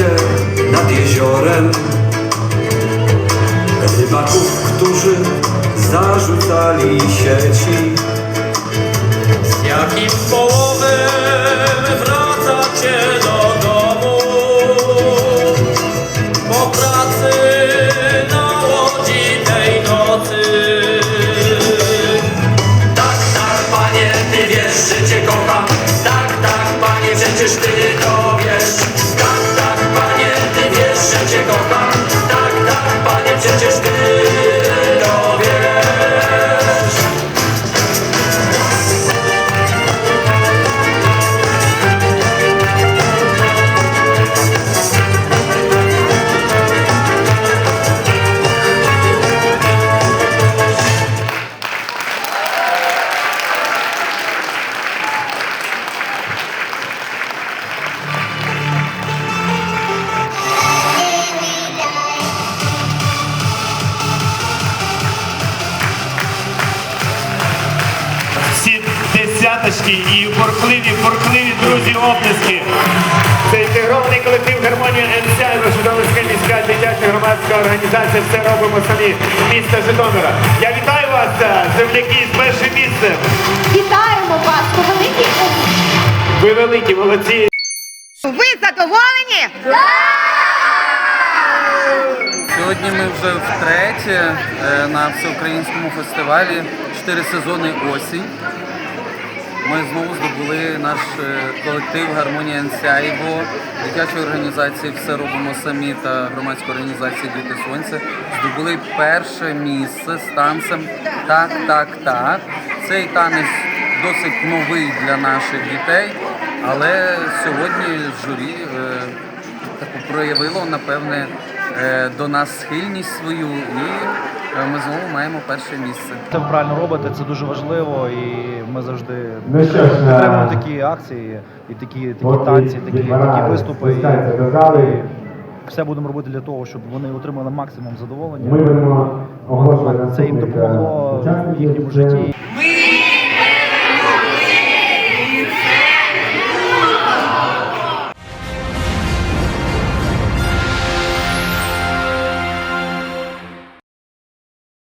świcie nad jeziorem. Rybaków, którzy zarzucali sieci. Z jakim połowem wracacie do domu? Po pracy na łodzi tej nocy. Tak, tak, panie, ty wiesz, że cię kocham. Tak, tak, panie, przecież ty to десяточки і форкливі, форкливі друзі оплески. Це інтегрований колектив гармонія НСЯ і Житомирська міська дитяча громадська організація Все робимо самі міста Житомира. Я вітаю вас, е, земляки, з першим місцем. Вітаємо вас, по великі Ви великі, молодці. Ви задоволені? Сьогодні ми вже втретє е, на всеукраїнському фестивалі чотири сезони осінь. Ми знову здобули наш е, колектив Гармонія Нсяєво, дитячої організації Все робимо самі та громадської організації Діти Сонця. Здобули перше місце з танцем Так, так, так. Цей танець досить новий для наших дітей, але сьогодні журі е, таку проявило, напевне, е, до нас схильність свою, і ми знову маємо перше місце. Це ви правильно робите, це дуже важливо, і ми завжди Ну підтримуємо е, такі акції, і такі, такі танці, такі, такі виступи. І, і все будемо робити для того, щоб вони отримали максимум задоволення. Ми будемо Це їм е, допомогло в їхньому житті. Ми